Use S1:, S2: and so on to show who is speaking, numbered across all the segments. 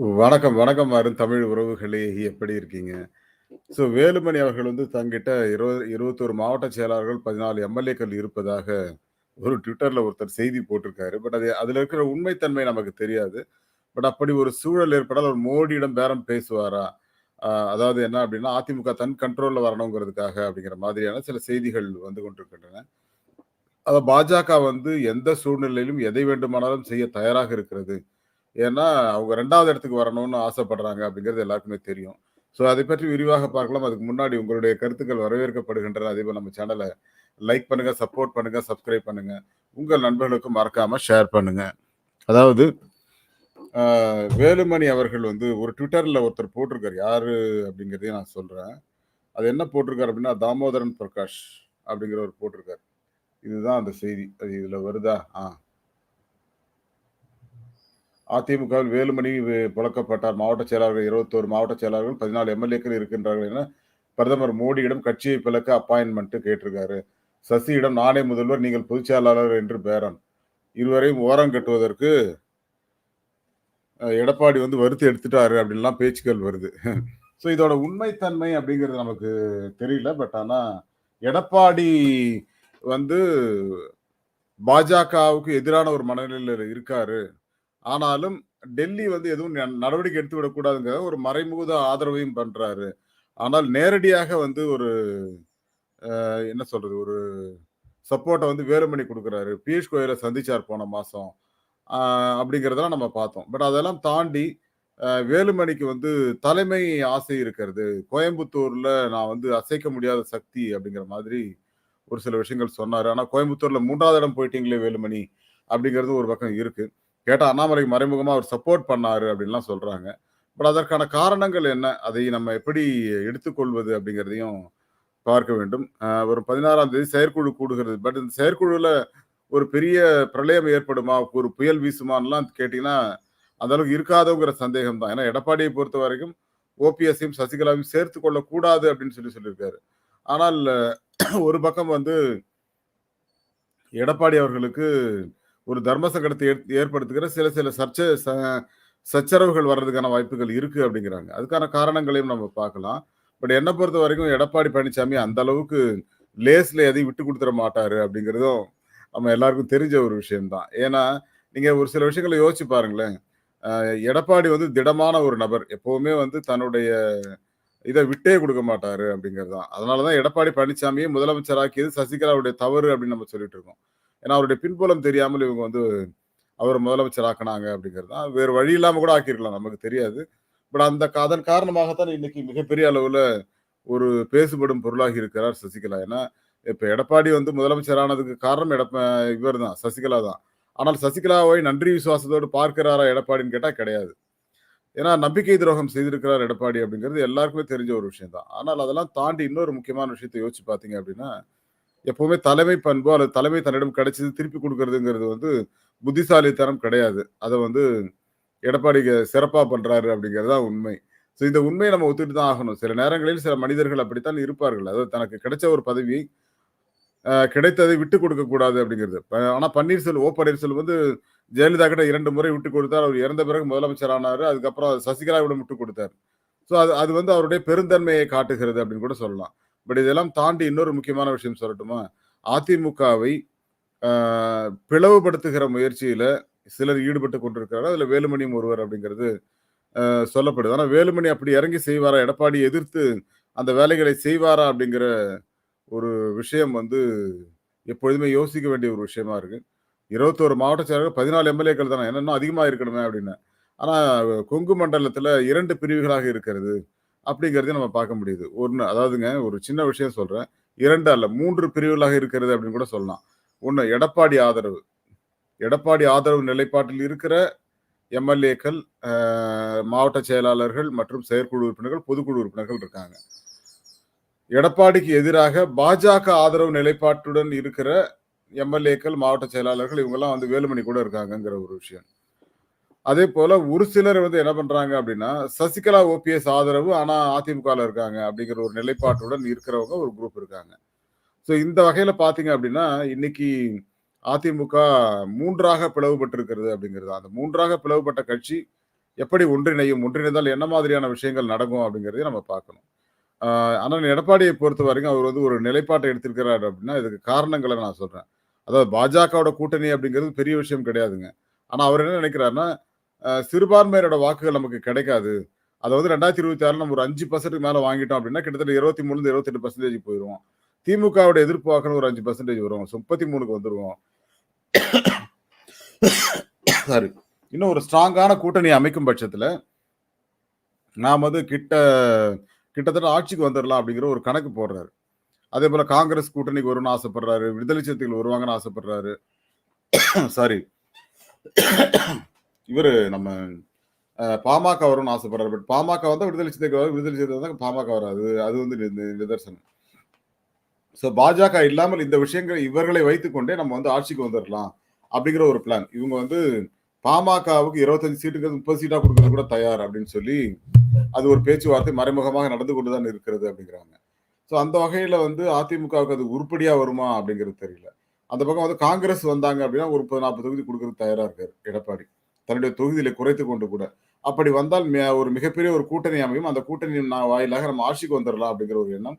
S1: வணக்கம், வணக்கம் மாறும் தமிழ் உறவுகளே! எப்படி இருக்கீங்க? ஸோ வேலுமணி அவர்கள் வந்து தங்கிட்ட இருபது இருபத்தோரு மாவட்ட செயலாளர்கள், 14 எம்.எல்.ஏக்கள் இருப்பதாக ஒரு ட்விட்டரில் ஒருத்தர் செய்தி போட்டிருக்காரு. பட் அது அதில் இருக்கிற உண்மைத்தன்மை நமக்கு தெரியாது. பட் அப்படி ஒரு சூழல் ஏற்பட்டால் அவர் மோடியிடம் பேரம் பேசுவாரா? அதாவது என்ன அப்படின்னா அதிமுக தன் கண்ட்ரோலில் வரணுங்கிறதுக்காக அப்படிங்கிற மாதிரியான சில செய்திகள் வந்து கொண்டிருக்கின்றன. அதை பாஜக வந்து எந்த சூழ்நிலையிலும் எதை வேண்டுமானாலும் செய்ய தயாராக இருக்கிறது. ஏன்னா, அவங்க ரெண்டாவது இடத்துக்கு வரணும்னு ஆசைப்படுறாங்க அப்படிங்கிறது எல்லாருக்குமே தெரியும். ஸோ அதை பற்றி விரிவாக பார்க்கலாம். அதுக்கு முன்னாடி உங்களுடைய கருத்துக்கள் வரவேற்கப்படுகின்றன. அதே போல் நம்ம சேனலை லைக் பண்ணுங்கள் சப்போர்ட் பண்ணுங்கள் சப்ஸ்கிரைப் பண்ணுங்கள் உங்கள் நண்பர்களுக்கும் மறக்காமல் ஷேர் பண்ணுங்கள் அதாவது வேலுமணி அவர்கள் வந்து ஒரு ட்விட்டரில் ஒருத்தர் போட்டிருக்கார் யார் அப்படிங்கிறதையும் நான் சொல்கிறேன் அது என்ன போட்டிருக்கார் அப்படின்னா, தாமோதரன் பிரகாஷ் அப்படிங்கிறவர் போட்டிருக்கார் இதுதான் அந்த செய்தி. அது இதில் வருதா? ஆ. அதிமுகவில் வேலுமணி புழக்கப்பட்டார். மாவட்ட செயலாளர்கள் 21 மாவட்ட செயலாளர்கள், 14 எம்.எல்.ஏக்கள் இருக்கின்றார்கள் என பிரதமர் மோடியிடம் கட்சியை பிளக்க அப்பாயின்மெண்ட்டு கேட்டிருக்காரு. சசியிடம் நானே முதல்வர், நீங்கள் பொதுச் செயலாளர் என்று பேரன் இருவரையும் ஓரங்கட்டுவதற்கு கட்டுவதற்கு எடப்பாடி வந்து வருத்தி எடுத்துட்டாரு அப்படின்லாம் பேச்சுக்கள் வருது. ஸோ இதோட உண்மைத்தன்மை அப்படிங்கிறது நமக்கு தெரியல. பட் ஆனால் எடப்பாடி வந்து பாஜகவுக்கு எதிரான ஒரு மனநிலையில் இருக்காரு. ஆனாலும் டெல்லி வந்து எதுவும் ந நடவடிக்கை எடுத்து விடக்கூடாதுங்கிற ஒரு மறைமுக ஆதரவையும் பண்றாரு. ஆனால் நேரடியாக வந்து ஒரு என்ன சொல்றது? ஒரு சப்போர்ட்டை வந்து வேலுமணி கொடுக்குறாரு பியூஷ் கோயல சந்திச்சார் போன மாதம் அப்படிங்கிறதெல்லாம் நம்ம பார்த்தோம். பட் அதெல்லாம் தாண்டி வேலுமணிக்கு வந்து தலைமை ஆசை இருக்கிறது. கோயம்புத்தூர்ல நான் வந்து அசைக்க முடியாத சக்தி அப்படிங்கிற மாதிரி ஒரு சில விஷயங்கள் சொன்னார் ஆனால் கோயம்புத்தூர்ல மூன்றாவது இடம் போயிட்டீங்களே வேலுமணி அப்படிங்கிறது ஒரு பக்கம் இருக்குது கேட்டால் அண்ணாமலைக்கு மறைமுகமாக அவர் சப்போர்ட் பண்ணாரு அப்படின்லாம் சொல்கிறாங்க பட் அதற்கான காரணங்கள் என்ன? அதை நம்ம எப்படி எடுத்துக்கொள்வது அப்படிங்கிறதையும் பார்க்க வேண்டும். ஒரு பதினாறாம் தேதி செயற்குழு கூடுகிறது. பட் இந்த செயற்குழுவில் ஒரு பெரிய பிரளயம் ஏற்படுமா? ஒரு புயல் வீசுமான்லாம் கேட்டிங்கன்னா அந்த அளவுக்கு இருக்காதோங்கிற சந்தேகம் தான். ஏன்னா எடப்பாடியை பொறுத்தவரைக்கும் ஓபிஎஸ்ஸையும், சசிகலாவையும் சேர்த்து கொள்ளக்கூடாது அப்படின்னு சொல்லி சொல்லியிருக்காரு. ஆனால் ஒரு பக்கம் வந்து எடப்பாடி அவர்களுக்கு ஒரு தர்ம சங்கடத்தை ஏற்படுத்துகிற சில சில சர்ச்சை ச சச்சரவுகள் வர்றதுக்கான வாய்ப்புகள் இருக்கு அப்படிங்கிறாங்க. அதுக்கான காரணங்களையும் நம்ம பார்க்கலாம். பட் என்னை பொறுத்த வரைக்கும் எடப்பாடி பழனிசாமி அந்த அளவுக்கு லேஸ்ல எதையும் விட்டு கொடுத்துட மாட்டாரு அப்படிங்கிறதும் நம்ம எல்லாருக்கும் தெரிஞ்ச ஒரு விஷயம் தான். ஏன்னா, நீங்க ஒரு சில விஷயங்களை யோசிச்சு பாருங்களேன். எடப்பாடி வந்து திடமான ஒரு நபர். எப்பவுமே வந்து தன்னுடைய இதை விட்டே கொடுக்க மாட்டாரு அப்படிங்கிறது தான். அதனால தான் எடப்பாடி பழனிசாமியை முதலமைச்சராக்கியது சசிகலாவுடைய தவறு அப்படின்னு நம்ம சொல்லிட்டு இருக்கோம். ஏன்னா, அவருடைய பின்புலம் தெரியாமல் இவங்க வந்து அவர் முதலமைச்சர் ஆக்கினாங்க அப்படிங்கிறது தான். வேறு வழி இல்லாமல் கூட ஆக்கியிருக்கலாம். நமக்கு தெரியாது. பட் அந்த அதன் காரணமாகத்தான் இன்னைக்கு மிகப்பெரிய அளவில் ஒரு பேசுபடும் பொருளாகி இருக்கிறார் சசிகலா. ஏன்னா, இப்போ எடப்பாடி வந்து முதலமைச்சர் ஆனதுக்கு காரணம் எடப்ப இவர் தான் சசிகலா தான். ஆனால் சசிகலாவை நன்றி விசுவாசத்தோடு பார்க்கிறாரா எடப்பாடின்னு கேட்டால் கிடையாது. ஏன்னா நம்பிக்கை துரோகம் செய்திருக்கிறார் எடப்பாடி அப்படிங்கிறது எல்லாருக்குமே தெரிஞ்ச ஒரு விஷயம் தான். ஆனால் அதெல்லாம் தாண்டி இன்னொரு முக்கியமான விஷயத்தை யோசிச்சு பார்த்தீங்க அப்படின்னா, எப்பவுமே தலைமை பண்போ அல்லது தலைமை தன்னிடம் கிடைச்சது திருப்பி கொடுக்கறதுங்கிறது வந்து புத்திசாலித்தனம் கிடையாது. அதை வந்து எடப்பாடி சிறப்பாக பண்ணுறாரு அப்படிங்கிறது தான் உண்மை. ஸோ இந்த உண்மையை நம்ம ஒத்துட்டு தான் ஆகணும். சில நேரங்களில் சில மனிதர்கள் அப்படித்தான் இருப்பார்கள். அதாவது தனக்கு கிடைச்ச ஒரு பதவி கிடைத்ததை விட்டு கொடுக்க கூடாது அப்படிங்கிறது. ப பன்னீர்செல்வம் ஓ. பன்னீர்செல்வம் வந்து ஜெயலலிதா கிட்ட இரண்டு முறை விட்டு கொடுத்தார். அவர் இறந்த பிறகு முதலமைச்சர் ஆனார் அதுக்கப்புறம் சசிகலாவிடம் விட்டு கொடுத்தார். ஸோ அது அது வந்து அவருடைய பெருந்தன்மையை காட்டுகிறது அப்படின்னு கூட சொல்லலாம். பட் இதெல்லாம் தாண்டி இன்னொரு முக்கியமான விஷயம் சொல்லட்டுமா? அதிமுகவை பிளவுபடுத்துகிற முயற்சியில சிலர் ஈடுபட்டு கொண்டிருக்கிறார் அதுல வேலுமணியும் ஒருவர் அப்படிங்கிறது சொல்லப்படுது. ஆனால் வேலுமணி அப்படி இறங்கி செய்வாரா? எடப்பாடி எதிர்த்து அந்த வேலைகளை செய்வாரா? அப்படிங்கிற ஒரு விஷயம் வந்து எப்பொழுதுமே யோசிக்க வேண்டிய ஒரு விஷயமா இருக்கு. 21 மாவட்ட செயலாளர்கள் 14 எம்.எல்.ஏக்கள் தானே. ஏன்னா அதிகமாக இருக்கணுமே அப்படின்னு. ஆனால் கொங்கு மண்டலத்தில் இரண்டு பிரிவுகளாக இருக்கிறது. அப்படிங்கிறதையும் நம்ம பார்க்க முடியுது. ஒன்று அதாவதுங்க ஒரு சின்ன விஷயம் சொல்கிறேன் இரண்டு அல்ல மூன்று பிரிவுகளாக இருக்கிறது அப்படின்னு கூட சொல்லலாம். ஒன்று எடப்பாடி ஆதரவு. எடப்பாடி ஆதரவு நிலைப்பாட்டில் இருக்கிற எம்.எல்.ஏக்கள், மாவட்ட செயலாளர்கள் மற்றும் செயற்குழு உறுப்பினர்கள், பொதுக்குழு உறுப்பினர்கள் இருக்காங்க. எடப்பாடிக்கு எதிராக பாஜக ஆதரவு நிலைப்பாட்டுடன் இருக்கிற எம்.எல்.ஏக்கள், மாவட்ட செயலாளர்கள் இவங்கெல்லாம் வந்து வேலுமணி கூட இருக்காங்கங்கிற ஒரு விஷயம். அதே போல ஒரு சிலர் வந்து என்ன பண்றாங்க அப்படின்னா, சசிகலா, ஓபிஎஸ் ஆதரவு ஆனா அதிமுகல இருக்காங்க அப்படிங்கிற ஒரு நிலைப்பாட்டுடன் இருக்கிறவங்க ஒரு குரூப் இருக்காங்க. ஸோ இந்த வகையில பாத்தீங்க அப்படின்னா, இன்னைக்கு அதிமுக மூன்றாக பிளவுபட்டிருக்கிறது அப்படிங்கிறது. அந்த மூன்றாக பிளவுபட்ட கட்சி எப்படி ஒன்றிணையும் ஒன்றிணைந்தால் என்ன மாதிரியான விஷயங்கள் நடக்கும் அப்படிங்கிறதையும் நம்ம பார்க்கணும் ஆனால் எடப்பாடியை பொறுத்த வரைக்கும் அவர் வந்து ஒரு நிலைப்பாட்டை எடுத்திருக்கிறார் அப்படின்னா இதுக்கு காரணங்களை நான் சொல்றேன் அதாவது பாஜகவோட கூட்டணி அப்படிங்கிறது பெரிய விஷயம் கிடையாதுங்க ஆனால் அவர் என்ன நினைக்கிறாருன்னா சிறுபான்மையரோட வாக்குகள் நமக்கு கிடைக்காது. அதாவது ரெண்டாயிரத்தி இருபத்தி ஆறுல நம்ம ஒரு அஞ்சு பர்சன்ட் மேல வாங்கிட்டோம் அப்படின்னா கிட்டத்தட்ட இருபத்தி மூணு இருபத்தெட்டு பர்சன்டேஜ் போயிடுவோம் திமுகவோட எதிர்ப்பு வாக்குன்னு ஒரு அஞ்சு பர்சன்டேஜ் வரும். முப்பத்தி மூணுக்கு வந்துருவோம். சாரி இன்னும் ஒரு ஸ்ட்ராங்கான கூட்டணி அமைக்கும் பட்சத்துல நாம் வந்து கிட்ட கிட்டத்தட்ட ஆட்சிக்கு வந்துடலாம் அப்படிங்கிற ஒரு கணக்கு போடுறாரு. அதே போல காங்கிரஸ் கூட்டணிக்கு வரும்னு ஆசைப்படுறாரு. விடுதலை சிறுத்தைகள் வருவாங்கன்னு ஆசைப்படுறாரு. சாரி இவர் நம்ம பாமக வரும்னு ஆசைப்படுறாரு. பட் பாமக வந்தால் விடுதலை சிறுத்தைகள் வரும். விடுதலை சிறுத்தை பாமக வராது. அது வந்து நி- நிதர்சனம் ஸோ பாஜக இல்லாமல் இந்த விஷயங்கள் இவர்களை வைத்துக்கொண்டே நம்ம வந்து ஆட்சிக்கு வந்துடலாம் அப்படிங்கிற ஒரு பிளான் இவங்க வந்து பாமகவுக்கு இருபத்தஞ்சு சீட்டுக்கு முப்பது சீட்டாக கொடுக்கறது கூட தயார் அப்படின்னு சொல்லி அது ஒரு பேச்சுவார்த்தை மறைமுகமாக நடந்து கொண்டு தான் இருக்கிறது அப்படிங்கிறாங்க. ஸோ அந்த வகையில் வந்து அதிமுகவுக்கு அது உருப்படியாக வருமா அப்படிங்கிறது தெரியல. அந்த பக்கம் வந்து காங்கிரஸ் வந்தாங்க அப்படின்னா ஒரு முப்பது நாற்பது தொகுதி கொடுக்கறது தயாராக இருக்காரு எடப்பாடி. தன்னுடைய தொகுதியில குறைத்து கொண்டு கூட. அப்படி வந்தால் ஒரு மிகப்பெரிய ஒரு கூட்டணி அமையும். அந்த கூட்டணி வாயிலாக நம்ம ஆட்சிக்கு வந்துடலாம் அப்படிங்கிற ஒரு எண்ணம்.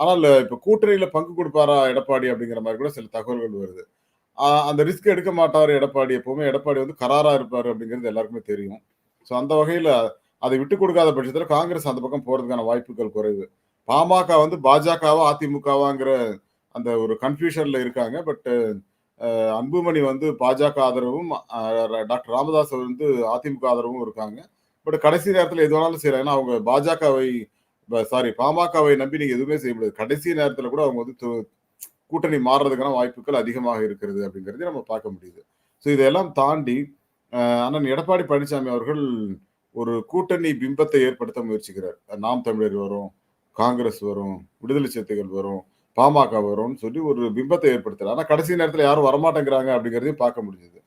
S1: ஆனால் இப்ப கூட்டணியில பங்கு கொடுப்பாரா எடப்பாடி அப்படிங்கிற மாதிரி கூட சில தகவல்கள் வருது. அந்த ரிஸ்க் எடுக்க மாட்டார் எடப்பாடி எப்பவுமே. எடப்பாடி வந்து கராரா இருப்பார் அப்படிங்கிறது எல்லாருக்குமே தெரியும். ஸோ அந்த வகையில அதை விட்டு கொடுக்காத பட்சத்தில் காங்கிரஸ் அந்த பக்கம் போறதுக்கான வாய்ப்புகள் குறைவு. பாமக வந்து பாஜகவா அதிமுகவாங்கிற அந்த ஒரு கன்ஃபியூஷன்ல இருக்காங்க. பட் அன்புமணி வந்து பாஜக ஆதரவும் டாக்டர் ராமதாஸ் வந்து அதிமுக ஆதரவும் இருக்காங்க. பட் கடைசி நேரத்தில் எது வேணாலும் செய்யலாம். ஏன்னா அவங்க பாஜகவை சாரி பாமகவை நம்பி நீங்க எதுவுமே செய்ய முடியாது. கடைசி நேரத்தில் கூட அவங்க வந்து து- கூட்டணி மாறுறதுக்கான வாய்ப்புகள் அதிகமாக இருக்கிறது அப்படிங்கறதை நம்ம பார்க்க முடியுது. ஸோ இதெல்லாம் தாண்டி அண்ணன் எடப்பாடி பழனிசாமி அவர்கள் ஒரு கூட்டணி பிம்பத்தை ஏற்படுத்த முயற்சிக்கிறார். நாம் தமிழர் வரும் காங்கிரஸ் வரும் விடுதலை சிறுத்தைகள் வரும் பாமக வரும்னு சொல்லி ஒரு பிம்பத்தை ஏற்படுத்தல. ஆனால் கடைசி நேரத்தில் யாரும் வரமாட்டேங்கிறாங்க அப்படிங்கிறதையும் பார்க்க முடிஞ்சது.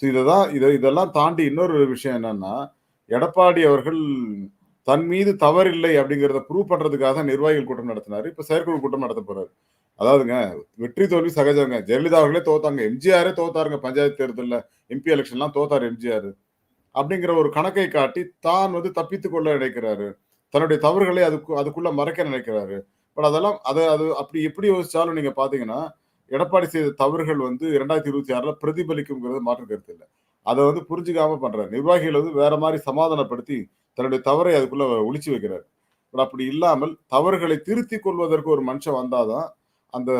S1: ஸோ இததான் இதை இதெல்லாம் தாண்டி இன்னொரு விஷயம் என்னன்னா எடப்பாடி அவர்கள் தன் மீது தவறில்லை அப்படிங்கிறத ப்ரூவ் பண்ணுறதுக்காக தான் நிர்வாகிகள் கூட்டம் நடத்தினார். இப்போ செயற்குழு கூட்டம் நடத்த போறாரு. அதாவதுங்க வெற்றி தோல்வி சகஜங்க. ஜெயலலிதா அவர்களே தோத்தாங்க. எம்ஜிஆரே தோத்தாருங்க பஞ்சாயத்து தேர்தலில். எம்பி எலெக்ஷன்லாம் தோத்தார் எம்ஜிஆர். அப்படிங்கிற ஒரு கணக்கை காட்டி தான் வந்து தப்பித்து கொள்ள நினைக்கிறாரு. தன்னுடைய தவறுகளை அதுக்கு அதுக்குள்ள மறைக்க நினைக்கிறாரு. பட் அதெல்லாம் அதை அது அப்படி எப்படி யோசிச்சாலும் நீங்க பாத்தீங்கன்னா எடப்பாடி செய்த தவறுகள் வந்து இரண்டாயிரத்தி இருபத்தி ஆறுல பிரதிபலிக்குங்கிறது மாற்று கருத்து இல்லை. அதை வந்து புரிஞ்சுக்காம பண்றாரு. நிர்வாகிகள் வந்து வேற மாதிரி சமாதானப்படுத்தி தன்னுடைய தவறை அதுக்குள்ள ஒழிச்சு வைக்கிறார். பட் அப்படி இல்லாமல் தவறுகளை திருத்தி கொள்வதற்கு ஒரு மனுஷன் வந்தாதான் அந்த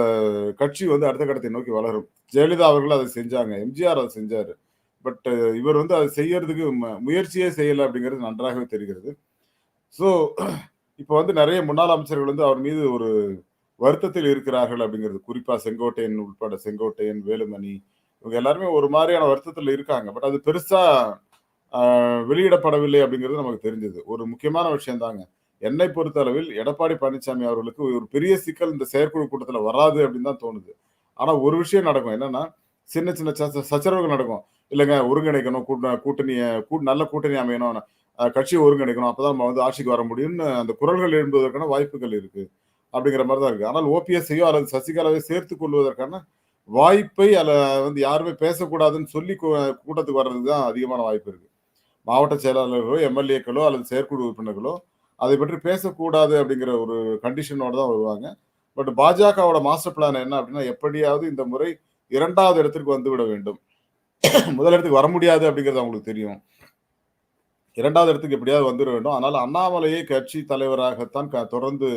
S1: கட்சி வந்து அடுத்த கட்டத்தை நோக்கி வளரும். ஜெயலலிதா அவர்கள் அதை செஞ்சாங்க எம்ஜிஆர் அதை செஞ்சாரு. பட் இவர் வந்து அதை செய்யறதுக்கு மு- முயற்சியே செய்யலை அப்படிங்கிறது நன்றாகவே தெரிகிறது. ஸோ இப்போ வந்து நிறைய முன்னாள் அமைச்சர்கள் வந்து அவர் மீது ஒரு வருத்தத்தில் இருக்கிறார்கள் அப்படிங்கிறது. குறிப்பா செங்கோட்டையன் உட்பட செங்கோட்டையன் வேலுமணி இவங்க எல்லாருமே ஒரு மாதிரியான வருத்தத்தில் இருக்காங்க. பட் அது பெருசா வெளியிடப்படவில்லை அப்படிங்கிறது நமக்கு தெரிஞ்சது. ஒரு முக்கியமான விஷயம் தாங்க. என்னை பொறுத்தளவில் எடப்பாடி பழனிசாமி அவர்களுக்கு ஒரு பெரிய சிக்கல் இந்த செயற்குழு கூட்டத்தில் வராது அப்படின்னு தான் தோணுது. ஆனால் ஒரு விஷயம் நடக்கும். என்னன்னா சின்ன சின்ன சச்சரவுகள் நடக்கும். இல்லைங்க ஒருங்கிணைக்கணும் கூட்ட கூட்டணியை கூ நல்ல கூட்டணி அமையணும். கட்சியை ஒருங்கிணைக்கணும். அப்பதான் நம்ம வந்து ஆட்சிக்கு வர முடியும்னு அந்த குரல்கள் எழும்புவதற்கான வாய்ப்புகள் இருக்கு. அப்படிங்கிற மாதிரி தான் இருக்கு. ஆனால் ஓபிஎஸ்ஐயோ அல்லது சசிகலாவை சேர்த்துக் கொள்வதற்கான வாய்ப்பை அல்ல வந்து யாருமே பேசக்கூடாதுன்னு சொல்லி கூட்டத்துக்கு வர்றதுக்கு தான் அதிகமான வாய்ப்பு இருக்கு. மாவட்ட செயலாளர்களோ எம்எல்ஏக்களோ அல்லது செயற்குழு உறுப்பினர்களோ அதை பற்றி பேசக்கூடாது அப்படிங்கிற ஒரு கண்டிஷனோட தான் வருவாங்க. பட் பாஜகவோட மாஸ்டர் பிளான் என்ன அப்படின்னா எப்படியாவது இந்த முறை இரண்டாவது இடத்திற்கு வந்து விட வேண்டும். முதல் இடத்துக்கு வர முடியாது அப்படிங்கிறது அவங்களுக்கு தெரியும். இரண்டாவது இடத்துக்கு எப்படியாவது வந்துட வேண்டும். அதனால அண்ணாமலையே கட்சி தலைவராகத்தான் தொடர்ந்து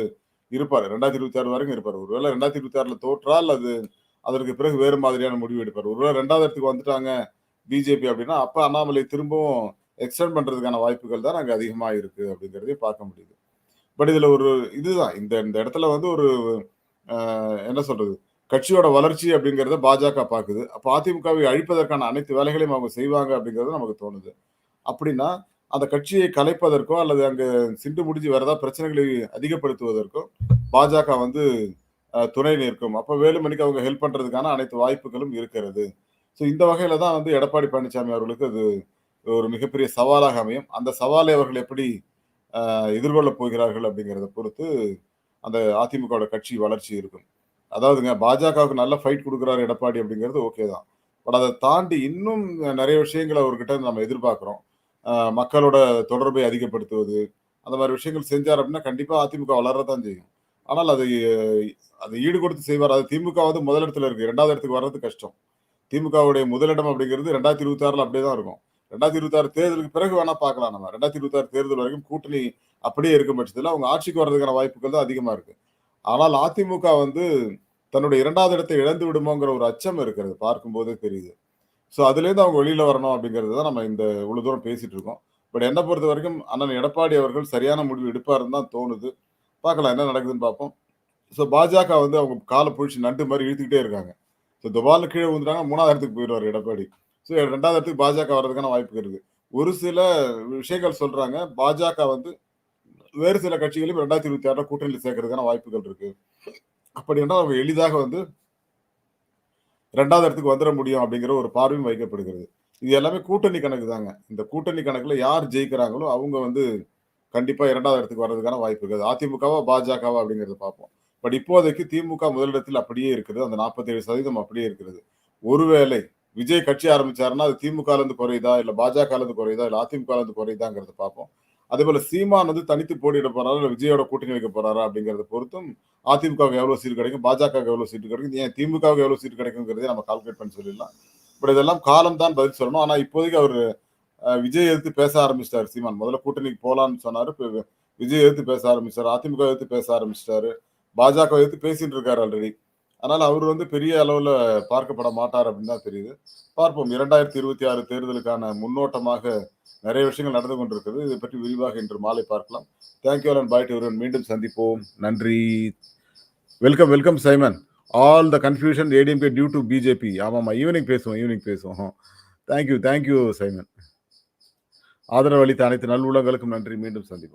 S1: இருப்பார். ரெண்டாயிரத்தி இருபத்தி ஆறு வரைக்கும் இருப்பார். ஒருவேளை ரெண்டாயிரத்தி இருபத்தி ஆறுல தோற்றால் அது அதற்கு பிறகு வேறு மாதிரியான முடிவு எடுப்பார். ஒருவேளை ரெண்டாவது இடத்துக்கு வந்துட்டாங்க பிஜேபி அப்படின்னா அப்ப அண்ணாமலை திரும்பவும் எக்ஸ்டெண்ட் பண்றதுக்கான வாய்ப்புகள் தான் அங்கே அதிகமாக இருக்கு அப்படிங்கிறதையும் பார்க்க முடியுது. பட் இதுல ஒரு இதுதான். இந்த இந்த இடத்துல வந்து ஒரு என்ன சொல்றது? கட்சியோட வளர்ச்சி அப்படிங்கிறத பாஜக பாக்குது அப்போ அதிமுகவை அழிப்பதற்கான அனைத்து வேலைகளையும் அவங்க செய்வாங்க அப்படிங்கிறது நமக்கு தோணுது. அப்படின்னா அந்த கட்சியை கலைப்பதற்கோ அல்லது அங்கு சிண்டு முடிஞ்சு வேற ஏதாவது பிரச்சனைகளை அதிகப்படுத்துவதற்கோ பாஜக வந்து துணை நிற்கும். அப்போ வேலுமணிக்கு அவங்க ஹெல்ப் பண்ணுறதுக்கான அனைத்து வாய்ப்புகளும் இருக்கிறது. ஸோ இந்த வகையில் தான் வந்து எடப்பாடி பழனிசாமி அவர்களுக்கு அது ஒரு மிகப்பெரிய சவாலாக அமையும். அந்த சவாலை அவர்கள் எப்படி எதிர்கொள்ளப் போகிறார்கள் அப்படிங்கிறத பொறுத்து அந்த அதிமுகவோட கட்சி வளர்ச்சி இருக்கும். அதாவதுங்க பாஜகவுக்கு நல்ல ஃபைட் கொடுக்குறாரு எடப்பாடி அப்படிங்கிறது ஓகே தான். பட் அதை தாண்டி இன்னும் நிறைய விஷயங்களை அவர்கிட்ட நம்ம எதிர்பார்க்குறோம். மக்களோட தொடர்பை அதிகப்படுத்துவது, அந்த மாதிரி விஷயங்கள் செஞ்சார் அப்படின்னா, கண்டிப்பாக அதிமுக வளரத்தான் செய்யும். ஆனால் அதை அதை ஈடு கொடுத்து செய்வார். அது திமுக வந்து முதலிடத்துல இருக்குது ரெண்டாவது இடத்துக்கு வர்றது கஷ்டம். திமுகவுடைய முதலிடம் அப்படிங்கிறது 2026ல அப்படியே தான் இருக்கும். 2026 தேர்தலுக்கு பிறகு வேணால் பார்க்கலாம் நம்ம. 2026 தேர்தல் வரைக்கும் கூட்டணி அப்படியே இருக்கும் பட்சத்தில் அவங்க ஆட்சிக்கு வர்றதுக்கான வாய்ப்புகள் தான் அதிகமாக இருக்குது ஆனால் அதிமுக வந்து தன்னுடைய இரண்டாவது இடத்தை இழந்து விடுமோங்கிற ஒரு அச்சம் இருக்கிறது. பார்க்கும்போதே தெரியுது. ஸோ அதுலேருந்து அவங்க வெளியில் வரணும் அப்படிங்கிறது தான் நம்ம இந்த இவ்வளோ தூரம் பேசிகிட்டு இருக்கோம். பட் என்னை பொறுத்த வரைக்கும் அண்ணன் எடப்பாடி அவர்கள் சரியான முடிவு எடுப்பாருன்னு தான் தோணுது. பார்க்கலாம் என்ன நடக்குதுன்னு பார்ப்போம். ஸோ பாஜக வந்து அவங்க காலை பிடிச்சி நண்டு மாதிரி இழுத்துக்கிட்டே இருக்காங்க. ஸோ துபாலில் கீழே விழுந்துட்டாங்க மூணாவது இடத்துக்கு போயிடுவார் எடப்பாடி. ஸோ ரெண்டாவது இடத்துக்கு பாஜக வர்றதுக்கான வாய்ப்பு இருக்குது ஒரு சில விஷயங்கள் சொல்கிறாங்க பாஜக வந்து வேறு சில கட்சிகளையும் ரெண்டாயிரத்தி இருபத்தி ஆறில் கூட்டணியில் சேர்க்கறதுக்கான வாய்ப்புகள் இருக்குது அப்படி என்றால் அவங்க எளிதாக வந்து ரெண்டாவது இடத்துக்கு வந்துட முடியும் அப்படிங்கிற ஒரு பார்வையும் வைக்கப்படுகிறது. இது எல்லாமே கூட்டணி கணக்கு தாங்க. இந்த கூட்டணி கணக்குல யார் ஜெயிக்கிறாங்களோ அவங்க வந்து கண்டிப்பா இரண்டாவது இடத்துக்கு வர்றதுக்கான வாய்ப்பு இருக்குது. அதிமுகவா, பாஜகவா அப்படிங்கிறத பார்ப்போம். பட் இப்போதைக்கு திமுக முதலிடத்தில் அப்படியே இருக்குது. அந்த 47% அப்படியே இருக்கிறது. ஒருவேளை விஜய் கட்சி ஆரம்பிச்சாருன்னா, அது திமுகலேருந்து குறையுதா, இல்லை பாஜகலேருந்து குறையுதா, இல்லை அதிமுகலேருந்து குறையுதாங்கிறத பார்ப்போம். அதேபோல சீமான் வந்து தனித்து போட்டியிட போறாரா, இல்லை விஜயோட கூட்டணி வைக்க போறாரா அப்படிங்கிறத பொறுத்தும் அதிமுகவுக்கு எவ்வளவு சீட் கிடைக்கும், பாஜகவுக்கு எவ்வளவு சீட் கிடைக்கும், ஏன் திமுகவுக்கு எவ்வளவு சீட் கிடைக்குங்கிறதே நம்ம கால்குலேட் பண்ணி சொல்லிடலாம். பட் இதெல்லாம் காலம் தான் பதில் சொல்லணும். ஆனா இப்போதைக்கு அவர் விஜய் எதிர்த்து பேச ஆரம்பிச்சிட்டாரு சீமான். முதல்ல கூட்டணிக்கு போலான்னு சொன்னாரு. விஜய் எதிர்த்து பேச ஆரம்பிச்சாரு. அதிமுக எதிர்த்து பேச ஆரம்பிச்சிட்டாரு பாஜக எதிர்த்து பேசிட்டு இருக்காரு ஆல்ரெடி. அதனால அவர் வந்து பெரிய அளவுல பார்க்கப்பட மாட்டார் அப்படின்னு தான் தெரியுது. பார்ப்போம் 2026 தேர்தலுக்கான முன்னோட்டமாக நிறைய விஷயங்கள் நடந்து கொண்டிருக்கிறது. இதை பற்றி விரிவாக இன்று மாலை பார்க்கலாம். தேங்க் யூ அண்ட் பாய் டு மீண்டும் சந்திப்போம். நன்றி. Welcome, welcome Simon. All the confusion ADMK due to BJP. ஆமாம்மா ஈவினிங் பேசுவோம், ஈவினிங் பேசுவோம். Thank you, thank you Simon. ஆதரவு அளித்த அனைத்து நல்லுள்ளங்களுக்கும் நன்றி. மீண்டும் சந்திப்போம்.